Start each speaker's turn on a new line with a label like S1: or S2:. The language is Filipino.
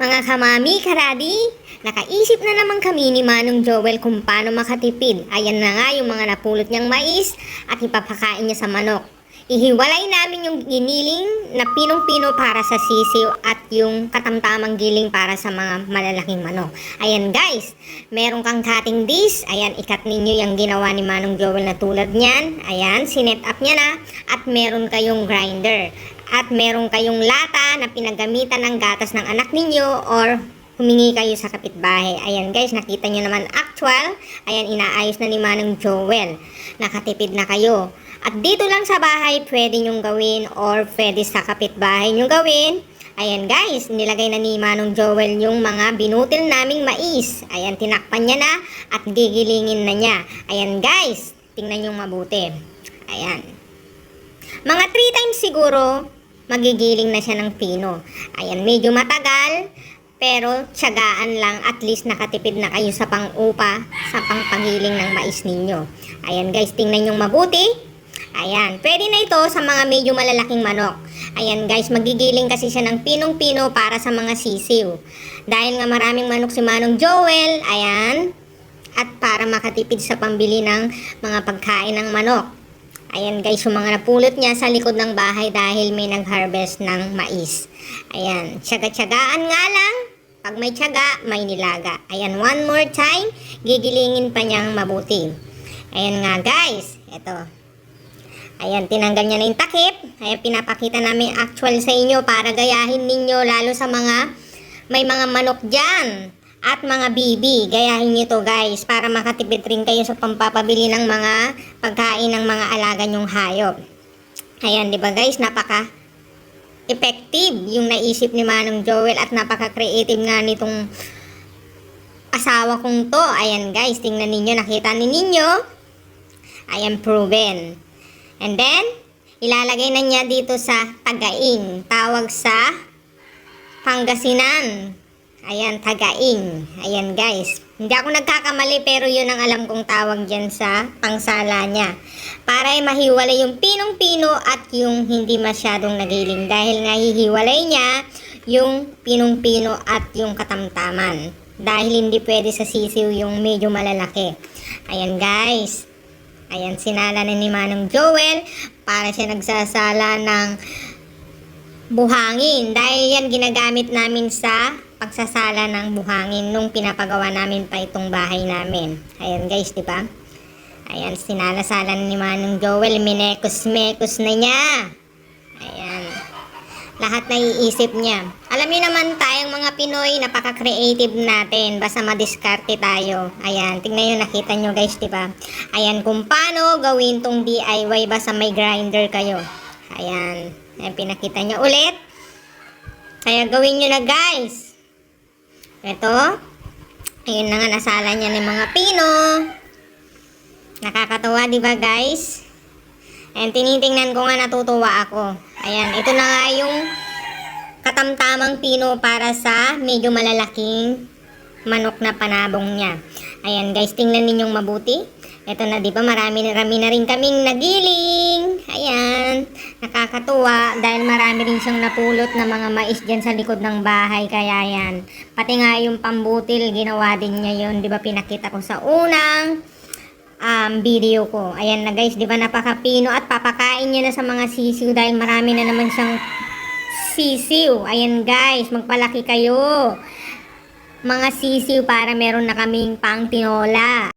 S1: Mga kamami, karadi, nakaisip na naman kami ni Manong Joel kung paano makatipid. Ayan na nga yung mga napulot niyang mais at ipapakain niya sa manok. Ihiwalay namin yung giniling na pinong-pino para sa sisiw at yung katamtamang giling para sa mga malalaking manok. Ayan guys, meron kang cutting dish. Ayan, ikat ninyo yung ginawa ni Manong Joel na tulad niyan. Ayan, sinet up niya na. At meron kayong grinder. At meron kayong lata na pinagamitan ng gatas ng anak ninyo or humingi kayo sa kapitbahay. Ayan guys, nakita nyo naman actual. Ayan, inaayos na ni Manong Joel. Nakatipid na kayo. At dito lang sa bahay, pwede nyong gawin or pwede sa kapitbahay nyong gawin. Ayan guys, nilagay na ni Manong Joel yung mga binutil naming mais. Ayan, tinakpan niya na at gigilingin na niya. Ayan guys, tingnan yung mabuti. Ayan. Mga 3 times siguro, magigiling na siya ng pino. Ayan, medyo matagal, pero tiyagaan lang at least nakatipid na kayo sa pang-upa, sa pangpagiling ng mais ninyo. Ayan guys, tingnan yung mabuti. Ayan, pwede na ito sa mga medyo malalaking manok. Ayan guys, magigiling kasi siya ng pinong-pino para sa mga sisiw. Dahil nga maraming manok si Manong Joel, ayan, at para makatipid sa pambili ng mga pagkain ng manok. Ayan guys, yung mga napulot niya sa likod ng bahay dahil may nag-harvest ng mais. Ayan, tsaga-tsagaan nga lang. Pag may tsaga, may nilaga. Ayan, one more time, gigilingin pa niyang mabuti. Ayan nga guys, ito. Ayan, tinanggal niya na yung takip. Ayan, pinapakita namin actual sa inyo para gayahin ninyo lalo sa mga may mga manok dyan at mga bibi. Gayahin nyo to guys para makatipid rin kayo sa pampapabili ng mga pagkain ng mga alaga nyong hayop. Ayan, di ba guys, napaka effective yung naisip ni Manong Joel at napaka-creative nga nitong asawa kong to. Ayan guys, tingnan ninyo, nakita ni ninyo. Ayan, proven. And then, ilalagay na niya dito sa tagaing. Tawag sa Pangasinan. Ayan, tagaing. Ayan guys. Hindi ako nagkakamali pero yun ang alam kong tawag dyan sa pangsala niya. Para ay mahiwalay yung pinong-pino at yung hindi masyadong nagiling. Dahil nga niya yung pinong-pino at yung katamtaman. Dahil hindi pwede sa sisiw yung medyo malalaki. Ayan guys. Ayan, sinala na ni Manong Joel para siya nagsasala ng buhangin. Dahil yan ginagamit namin sa pagsasala ng buhangin nung pinapagawa namin pa itong bahay namin. Ayan guys, di ba? Ayan, sinala-sala na ni Manong Joel. Minekos-mekos na niya. Ayan. Lahat na iisip niya. Alam niyo naman tayong mga Pinoy, napaka-creative natin. Basta madiskarte tayo. Ayan, tingnan nyo, nakita nyo guys, di ba? Ayan, kung paano gawin tong DIY basta may grinder kayo. Ayan. Ayan, pinakita niya ulit. Kaya gawin nyo na guys. Ito. Ayun na nga, nasala niya ng mga Pino. Nakakatawa, di ba guys? Ayan, tinitingnan ko nga natutuwa ako. Ayan, ito na nga yung katamtamang pino para sa medyo malalaking manok na panabong niya. Ayan guys, tingnan ninyong mabuti. Ito na, di ba, marami, marami na rin kaming nagiling. Nakakatuwa dahil marami rin siyang napulot na mga mais dyan sa likod ng bahay. Kaya yan, pati nga yung pambutil, ginawa din niya yun. Di ba, pinakita ko sa unang um, video ko. Ayan na guys, di ba napakapino at papakain niya na sa mga sisiw dahil marami na naman siyang sisiw. Ayan guys, magpalaki kayo. Mga sisiw para meron na kaming pang tinola.